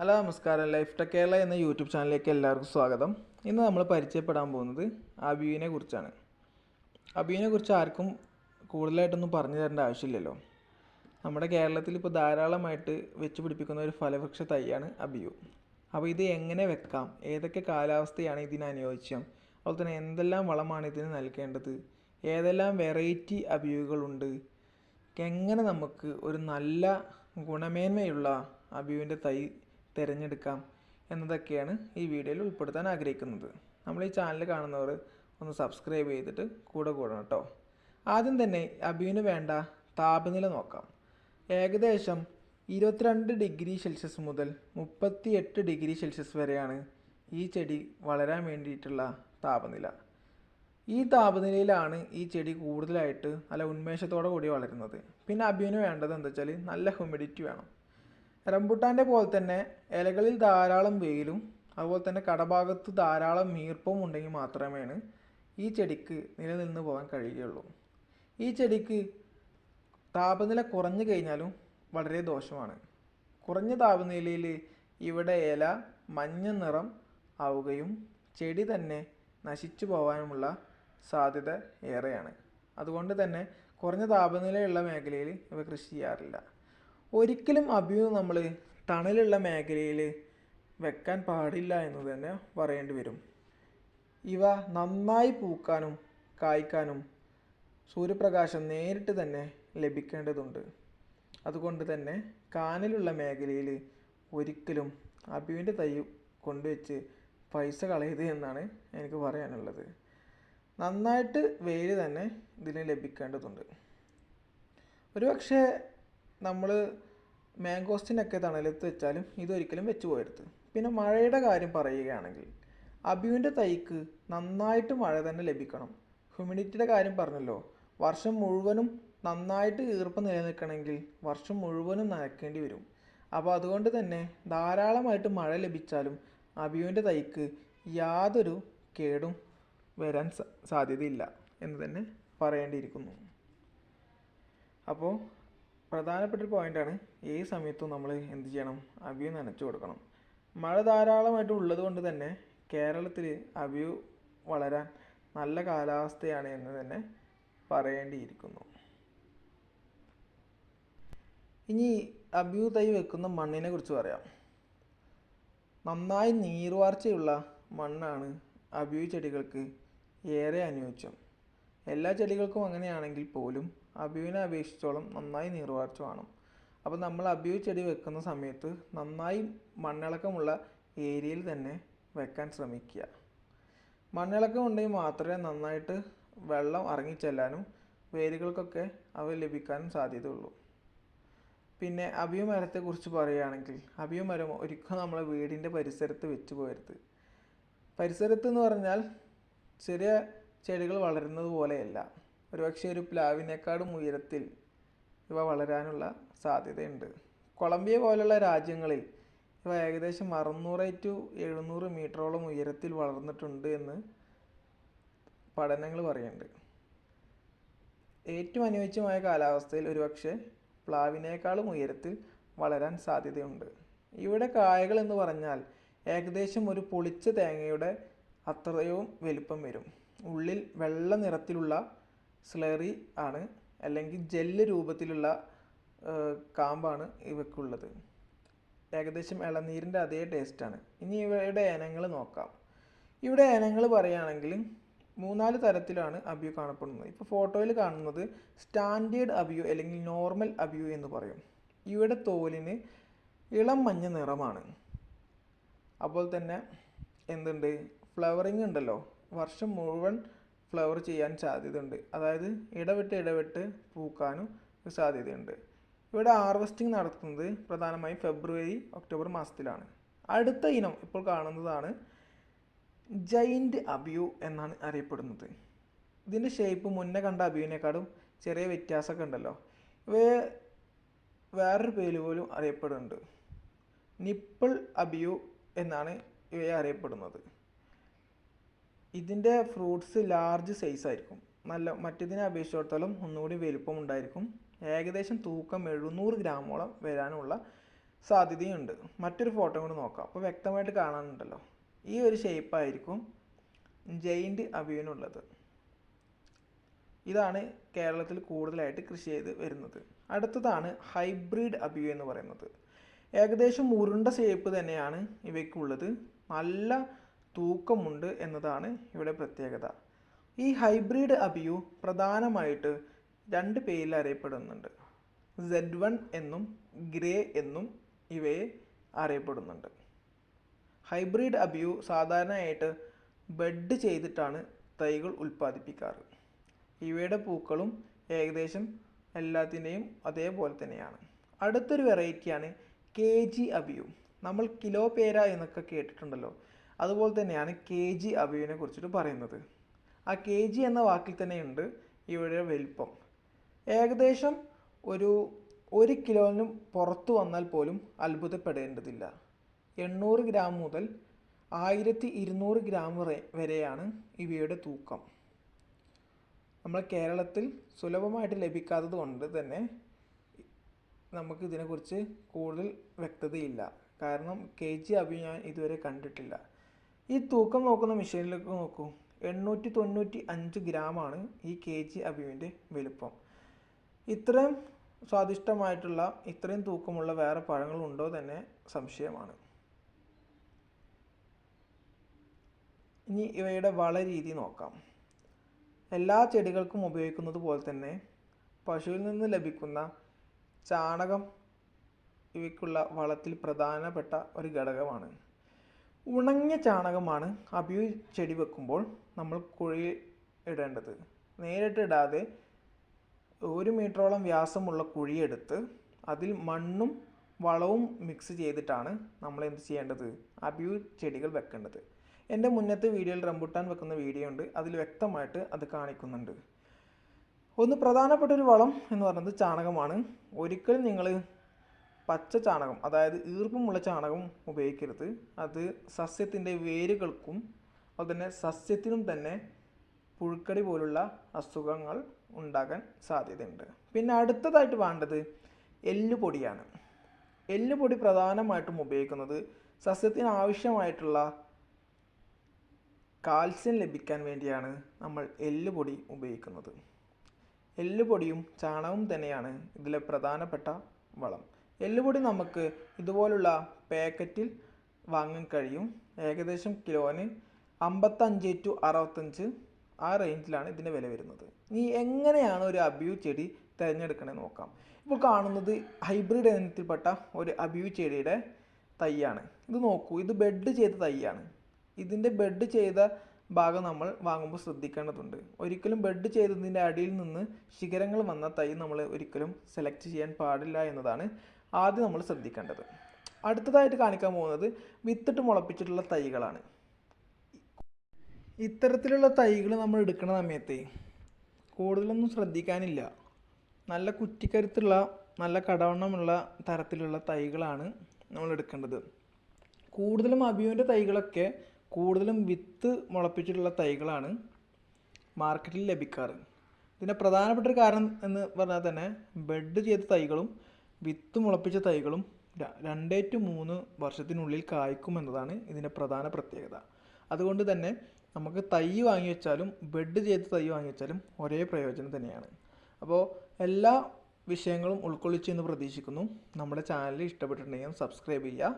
Hello നമസ്കാരം. Life tech Kerala എന്ന YouTube ചാനലിലേക്ക് എല്ലാവർക്കും സ്വാഗതം. ഇന്ന് നമ്മൾ പരിചയപ്പെടാൻ പോകുന്നത് അബിയുവിനെ കുറിച്ചാണ്. അബിയുവിനെ കുറിച്ച് ആർക്കും കൂടുതലായിട്ടൊന്നും പറഞ്ഞു തരേണ്ട ആവശ്യമില്ലല്ലോ. നമ്മുടെ കേരളത്തിൽ ഇപ്പോൾ ധാരാളമായിട്ട് വെച്ച് പിടിപ്പിക്കുന്ന ഒരു ഫലവൃക്ഷ തൈയാണ് അബിയു. അപ്പോൾ ഇത് എങ്ങനെ വെക്കാം? ഏതൊക്കെ കാലാവസ്ഥയാണ് ഇതിന് അനുയോജ്യം? അതുപോലെ തന്നെ എന്തെല്ലാം വളമാണ് ഇതിന് നൽകേണ്ടത്? ഏതെല്ലാം വെറൈറ്റി അബിയുകളുണ്ട്? എങ്ങനെ നമുക്ക് ഒരു നല്ല ഗുണമേന്മയുള്ള അബിയുവിന്റെ തൈ തിരഞ്ഞെടുക്കാം എന്നതൊക്കെയാണ് ഈ വീഡിയോയിൽ ഉൾപ്പെടുത്താൻ ആഗ്രഹിക്കുന്നത്. നമ്മൾ ഈ ചാനൽ കാണുന്നവർ ഒന്ന് സബ്സ്ക്രൈബ് ചെയ്തിട്ട് കൂടെ കൂടണം കേട്ടോ ആദ്യം തന്നെ അബിയുന് വേണ്ട താപനില നോക്കാം. ഏകദേശം ഇരുപത്തിരണ്ട് ഡിഗ്രി സെൽഷ്യസ് മുതൽ മുപ്പത്തി എട്ട് ഡിഗ്രി സെൽഷ്യസ് വരെയാണ് ഈ ചെടി വളരാൻ വേണ്ടിയിട്ടുള്ള താപനില. ഈ താപനിലയിലാണ് ഈ ചെടി കൂടുതലായിട്ട് നല്ല ഉന്മേഷത്തോടു കൂടി വളരുന്നത്. പിന്നെ അബിയുന് വേണ്ടത് എന്താ വെച്ചാൽ നല്ല ഹ്യൂമിഡിറ്റി വേണം. റംബുട്ടാന്റെ പോലെ തന്നെ ഇലകളിൽ ധാരാളം വെയിലും അതുപോലെ തന്നെ കടഭാഗത്ത് ധാരാളം ഈർപ്പവും ഉണ്ടെങ്കിൽ മാത്രമേ ഈ ചെടിക്ക് നിലനിന്ന് പോകാൻ കഴിയുകയുള്ളൂ. ഈ ചെടിക്ക് താപനില കുറഞ്ഞു കഴിഞ്ഞാലും വളരെ ദോഷമാണ്. കുറഞ്ഞ താപനിലയിൽ ഇവിടെ ഇല മഞ്ഞ നിറം ആവുകയും ചെടി തന്നെ നശിച്ചു പോകാനുമുള്ള സാധ്യത ഏറെയാണ്. അതുകൊണ്ട് തന്നെ കുറഞ്ഞ താപനിലയുള്ള മേഖലയിൽ ഇവ കൃഷി ചെയ്യാറില്ല. ഒരിക്കലും അഭിയു നമ്മൾ ടണലുള്ള മേഖലയിൽ വെക്കാൻ പാടില്ല എന്ന് തന്നെ പറയേണ്ടി വരും. ഇവ നന്നായി പൂക്കാനും കായ്ക്കാനും സൂര്യപ്രകാശം നേരിട്ട് തന്നെ ലഭിക്കേണ്ടതുണ്ട്. അതുകൊണ്ട് തന്നെ കാനലുള്ള മേഖലയിൽ ഒരിക്കലും അബിയുവിന്റെ തൈ കൊണ്ടുവച്ച് പൈസ കളയരുത് എന്നാണ് എനിക്ക് പറയാനുള്ളത്. നന്നായിട്ട് വെയിൽ തന്നെ ഇതിന് ലഭിക്കേണ്ടതുണ്ട്. ഒരു പക്ഷേ നമ്മൾ മാങ്കോസ്റ്റിനൊക്കെ തണലത്ത് വെച്ചാലും ഇതൊരിക്കലും വെച്ച് പോകരുത്. പിന്നെ മഴയുടെ കാര്യം പറയുകയാണെങ്കിൽ അബിയുവിന്റെ തൈക്ക് നന്നായിട്ട് മഴ തന്നെ ലഭിക്കണം. ഹ്യൂമിഡിറ്റിയുടെ കാര്യം പറഞ്ഞല്ലോ. വർഷം മുഴുവനും നന്നായിട്ട് ഈർപ്പം നിലനിൽക്കണമെങ്കിൽ വർഷം മുഴുവനും നനയ്ക്കേണ്ടി വരും. അപ്പോൾ അതുകൊണ്ട് തന്നെ ധാരാളമായിട്ട് മഴ ലഭിച്ചാലും അബിയുവിന്റെ തൈക്ക് യാതൊരു കേടും വരാൻ സാധ്യതയില്ല എന്ന് തന്നെ പറയേണ്ടിയിരിക്കുന്നു. അപ്പോൾ പ്രധാനപ്പെട്ട ഒരു പോയിന്റാണ് ഏത് സമയത്തും നമ്മൾ എന്ത് ചെയ്യണം? അബിയു നനച്ചു കൊടുക്കണം. മഴ ധാരാളമായിട്ട് ഉള്ളത് കൊണ്ട് തന്നെ കേരളത്തിൽ അബിയു വളരാൻ നല്ല കാലാവസ്ഥയാണ് എന്ന് തന്നെ പറയേണ്ടിയിരിക്കുന്നു. ഇനി അബിയു തൈ വെക്കുന്ന മണ്ണിനെ കുറിച്ച് പറയാം. നന്നായി നീർവാർച്ചയുള്ള മണ്ണാണ് അബിയു ചെടികൾക്ക് ഏറെ അനുയോജ്യം. എല്ലാ ചെടികൾക്കും അങ്ങനെയാണെങ്കിൽ പോലും അബിയുവിനെ അപേക്ഷിച്ചോളം നന്നായി നീർവാർച്ച വേണം. അപ്പോൾ നമ്മൾ അബിയു ചെടി വെക്കുന്ന സമയത്ത് നന്നായി മണ്ണിളക്കമുള്ള ഏരിയയിൽ തന്നെ വെക്കാൻ ശ്രമിക്കുക. മണ്ണിളക്കം ഉണ്ടെങ്കിൽ മാത്രമേ നന്നായിട്ട് വെള്ളം ഇറങ്ങിച്ചെല്ലാനും വേരുകൾക്കൊക്കെ അവ ലഭിക്കാനും സാധ്യതയുള്ളൂ. പിന്നെ അഭിയ മരത്തെക്കുറിച്ച് പറയുകയാണെങ്കിൽ അഭിയ മരം ഒരിക്കലും നമ്മളെ വീടിന്റെ പരിസരത്ത് വെച്ച് പോരുത് പരിസരത്ത് എന്ന് പറഞ്ഞാൽ ചെറിയ ചെടികൾ വളരുന്നത് പോലെയല്ല. ഒരുപക്ഷെ ഒരു പ്ലാവിനേക്കാളും ഉയരത്തിൽ ഇവ വളരാനുള്ള സാധ്യതയുണ്ട്. കൊളംബിയ പോലുള്ള രാജ്യങ്ങളിൽ ഇവ ഏകദേശം അറുന്നൂറ് ടു എഴുന്നൂറ് മീറ്ററോളം ഉയരത്തിൽ വളർന്നിട്ടുണ്ട് എന്ന് പഠനങ്ങൾ പറയുന്നുണ്ട്. ഏറ്റവും അനുയോജ്യമായ കാലാവസ്ഥയിൽ ഒരുപക്ഷെ പ്ലാവിനേക്കാളും ഉയരത്തിൽ വളരാൻ സാധ്യതയുണ്ട്. ഇവിടെ കായകൾ എന്ന് പറഞ്ഞാൽ ഏകദേശം ഒരു പൊളിച്ച തേങ്ങയുടെ അത്രയും വലിപ്പം വരും. ഉള്ളിൽ വെള്ള നിറത്തിലുള്ള സ്ലറി ആണ് അല്ലെങ്കിൽ ജെല്ല് രൂപത്തിലുള്ള കാമ്പാണ് ഇവക്കുള്ളത്. ഏകദേശം ഇളനീരിന്റെ അതേ ടേസ്റ്റാണ് ഇനി ഇവയുടെ ഇനങ്ങൾ നോക്കാം. ഇവിടെ ഇനങ്ങൾ പറയുകയാണെങ്കിൽ മൂന്നാൽ തരത്തിലാണ് അബിയു കാണപ്പെടുന്നത്. ഇപ്പോൾ ഫോട്ടോയിൽ കാണുന്നത് സ്റ്റാൻഡേർഡ് അബിയു അല്ലെങ്കിൽ നോർമൽ അബിയു എന്ന് പറയും. ഇവയുടെ തോലിന് ഇളം മഞ്ഞ നിറമാണ്. അപ്പോൾ തന്നെ എന്തുണ്ട്? ഫ്ലവറിങ് ഉണ്ടല്ലോ. വർഷം മുഴുവൻ ഫ്ലവർ ചെയ്യാൻ സാധ്യതയുണ്ട്. അതായത് ഇടവിട്ട് ഇടവിട്ട് പൂക്കാനും സാധ്യതയുണ്ട്. ഇവിടെ ഹാർവെസ്റ്റിംഗ് നടത്തുന്നത് പ്രധാനമായും ഫെബ്രുവരി ഒക്ടോബർ മാസത്തിലാണ്. അടുത്ത ഇനം ഇപ്പോൾ കാണുന്നതാണ് ജൈന്റ് അബിയു എന്നാണ് അറിയപ്പെടുന്നത്. ഇതിന്റെ ഷേപ്പ് മുന്നേ കണ്ട അബിയുവിനേക്കാളും ചെറിയ വ്യത്യാസമൊക്കെ ഉണ്ടല്ലോ. ഇവയെ വേറൊരു പേര് പോലും അറിയപ്പെടുന്നുണ്ട്. നിപ്പിൾ അബിയു എന്നാണ് ഇവയെ അറിയപ്പെടുന്നത്. ഇതിന്റെ ഫ്രൂട്ട്സ് ലാർജ് സൈസ് ആയിരിക്കും. നല്ല മറ്റേതിനെ അപേക്ഷിച്ചിടത്തോളം ഒന്നുകൂടി വലുപ്പം ഉണ്ടായിരിക്കും. ഏകദേശം തൂക്കം എഴുന്നൂറ് ഗ്രാമോളം വരാനുള്ള സാധ്യതയുണ്ട്. മറ്റൊരു ഫോട്ടോ കൂടി നോക്കാം. അപ്പോൾ വ്യക്തമായിട്ട് കാണാനുണ്ടല്ലോ. ഈ ഒരു ഷേപ്പായിരിക്കും ജയിന്റ് അവിയനുള്ളത്. ഇതാണ് കേരളത്തിൽ കൂടുതലായിട്ട് കൃഷി ചെയ്ത് വരുന്നത്. അടുത്തതാണ് ഹൈബ്രിഡ് അബിയു എന്ന് പറയുന്നത്. ഏകദേശം ഉരുണ്ട ഷേപ്പ് തന്നെയാണ് ഇവയ്ക്കുള്ളത്. നല്ല തൂക്കമുണ്ട് എന്നതാണ് ഇവിടെ പ്രത്യേകത. ഈ ഹൈബ്രിഡ് അബിയു പ്രധാനമായിട്ട് രണ്ട് പേരിൽ അറിയപ്പെടുന്നുണ്ട്. സെഡ് വൺ എന്നും ഗ്രേ എന്നും ഇവയെ അറിയപ്പെടുന്നുണ്ട്. ഹൈബ്രിഡ് അബിയു സാധാരണയായിട്ട് ബെഡ് ചെയ്തിട്ടാണ് തൈകൾ ഉൽപ്പാദിപ്പിക്കാറ്. ഇവയുടെ പൂക്കളും ഏകദേശം എല്ലാത്തിന്റെയും അതേപോലെ തന്നെയാണ്. അടുത്തൊരു വെറൈറ്റിയാണ് കെ ജി അബിയു. നമ്മൾ കിലോ പേര എന്നൊക്കെ കേട്ടിട്ടുണ്ടല്ലോ. അതുപോലെ തന്നെയാണ് കെ ജി അബിയുവിനെ കുറിച്ചിട്ട് പറയുന്നത്. ആ കെ ജി എന്ന വാക്കിൽ തന്നെയുണ്ട് ഇവയുടെ വലിപ്പം. ഏകദേശം ഒരു ഒരു കിലോനും പുറത്തു വന്നാൽ പോലും അത്ഭുതപ്പെടേണ്ടതില്ല. എണ്ണൂറ് ഗ്രാം മുതൽ ആയിരത്തി ഇരുന്നൂറ് ഗ്രാം വരെ വരെയാണ് ഇവയുടെ തൂക്കം. നമ്മൾ കേരളത്തിൽ സുലഭമായിട്ട് ലഭിക്കാത്തത് കൊണ്ട് തന്നെ നമുക്ക് ഇതിനെക്കുറിച്ച് കൂടുതൽ വ്യക്തതയില്ല. കാരണം കെ ജി അഭി ഞാൻ ഇതുവരെ കണ്ടിട്ടില്ല. ഈ തൂക്കം നോക്കുന്ന മെഷീനിലേക്ക് നോക്കൂ. എണ്ണൂറ്റി തൊണ്ണൂറ്റി അഞ്ച് ഗ്രാമാണ് ഈ കെ ജി അബിയുവിന്റെ വലുപ്പം. ഇത്രയും സ്വാദിഷ്ടമായിട്ടുള്ള ഇത്രയും തൂക്കമുള്ള വേറെ പഴങ്ങളുണ്ടോ തന്നെ സംശയമാണ്. ഇനി ഇവയുടെ വള രീതി നോക്കാം. എല്ലാ ചെടികൾക്കും ഉപയോഗിക്കുന്നത് പോലെ തന്നെ പശുവിൽ നിന്ന് ലഭിക്കുന്ന ചാണകം ഇവയ്ക്കുള്ള വളത്തിൽ പ്രധാനപ്പെട്ട ഒരു ഘടകമാണ്. ഉണങ്ങിയ ചാണകമാണ് അബിയു ചെടി വെക്കുമ്പോൾ നമ്മൾ കുഴി ഇടേണ്ടത്. നേരിട്ട് ഇടാതെ ഒരു മീറ്ററോളം വ്യാസമുള്ള കുഴിയെടുത്ത് അതിൽ മണ്ണും വളവും മിക്സ് ചെയ്തിട്ടാണ് നമ്മൾ എന്ത് ചെയ്യേണ്ടത്? അബിയു ചെടികൾ വെക്കേണ്ടത്. എന്റെ മുന്നത്തെ വീഡിയോയിൽ റംബുട്ടാൻ വെക്കുന്ന വീഡിയോ ഉണ്ട്. അതിൽ വ്യക്തമായിട്ട് അത് കാണിക്കുന്നുണ്ട്. ഒന്ന് പ്രധാനപ്പെട്ട ഒരു വളം എന്ന് പറയുന്നത് ചാണകമാണ്. ഒരിക്കലും നിങ്ങൾ പച്ച ചാണകം അതായത് ഈർപ്പമുള്ള ചാണകം ഉപയോഗിക്കരുത്. അത് സസ്യത്തിന്റെ വേരുകൾക്കും അതുപോലെ തന്നെ സസ്യത്തിനും തന്നെ പുഴുക്കടി പോലുള്ള അസുഖങ്ങൾ ഉണ്ടാകാൻ സാധ്യതയുണ്ട്. പിന്നെ അടുത്തതായിട്ട് വേണ്ടത് എല്ലുപൊടിയാണ്. എല്ലുപൊടി പ്രധാനമായിട്ടും ഉപയോഗിക്കുന്നത് സസ്യത്തിന് ആവശ്യമായിട്ടുള്ള കാൽസ്യം ലഭിക്കാൻ വേണ്ടിയാണ് നമ്മൾ എല്ലുപൊടി ഉപയോഗിക്കുന്നത്. എല്ലുപൊടിയും ചാണകവും തന്നെയാണ് ഇതിലെ പ്രധാനപ്പെട്ട വളം. എല്ലുപൊടി നമുക്ക് ഇതുപോലുള്ള പാക്കറ്റിൽ വാങ്ങാൻ കഴിയും. ഏകദേശം കിലോന് അമ്പത്തഞ്ച് ടു അറുപത്തഞ്ച് ആ റേഞ്ചിലാണ് ഇതിന്റെ വില വരുന്നത്. ഇനി എങ്ങനെയാണ് ഒരു അബ്യൂ ചെടി തിരഞ്ഞെടുക്കണേ നോക്കാം. ഇപ്പോൾ കാണുന്നത് ഹൈബ്രിഡ് ഇനത്തിൽപ്പെട്ട ഒരു അബ്യൂ ചെടിയുടെ തൈയാണ്. ഇത് നോക്കൂ ഇത് ബെഡ് ചെയ്ത തൈയാണ്. ഇതിന്റെ ബെഡ് ചെയ്ത ഭാഗം നമ്മൾ വാങ്ങുമ്പോൾ ശ്രദ്ധിക്കേണ്ടതുണ്ട്. ഒരിക്കലും ബെഡ് ചെയ്തതിന്റെ അടിയിൽ നിന്ന് ശിഖരങ്ങൾ വന്ന തൈ നമ്മൾ ഒരിക്കലും സെലക്ട് ചെയ്യാൻ പാടില്ല എന്നതാണ് ആദ്യം നമ്മൾ ശ്രദ്ധിക്കേണ്ടത്. അടുത്തതായിട്ട് കാണിക്കാൻ പോകുന്നത് വിത്തിട്ട് മുളപ്പിച്ചിട്ടുള്ള തൈകളാണ്. ഇത്തരത്തിലുള്ള തൈകൾ നമ്മൾ എടുക്കുന്ന സമയത്ത് കൂടുതലൊന്നും ശ്രദ്ധിക്കാനില്ല. നല്ല കുറ്റിക്കരുത്തുള്ള നല്ല കടവണ്ണമുള്ള തരത്തിലുള്ള തൈകളാണ് നമ്മൾ എടുക്കേണ്ടത്. കൂടുതലും അബിയുവിന്റെ തൈകളൊക്കെ കൂടുതലും വിത്ത് മുളപ്പിച്ചിട്ടുള്ള തൈകളാണ് മാർക്കറ്റിൽ ലഭിക്കാറ്. ഇതിന്റെ പ്രധാനപ്പെട്ട ഒരു കാരണം എന്ന് പറഞ്ഞാൽ തന്നെ ബെഡ് ചെയ്ത തൈകളും വിത്ത് മുളപ്പിച്ച തൈകളും രണ്ടേ ടു മൂന്ന് വർഷത്തിനുള്ളിൽ കായ്ക്കും എന്നതാണ് ഇതിന്റെ പ്രധാന പ്രത്യേകത. അതുകൊണ്ട് തന്നെ നമുക്ക് തൈ വാങ്ങി വെച്ചാലും ബെഡ് ചെയ്ത് തൈ വാങ്ങി വെച്ചാലും ഒരേ പ്രയോജനം തന്നെയാണ്. അപ്പോൾ എല്ലാ വിഷയങ്ങളും ഉൾക്കൊള്ളിച്ചു എന്ന് പ്രതീക്ഷിക്കുന്നു. നമ്മുടെ ചാനൽ ഇഷ്ടപ്പെട്ടിട്ടുണ്ടെങ്കിൽ സബ്സ്ക്രൈബ് ചെയ്യുക.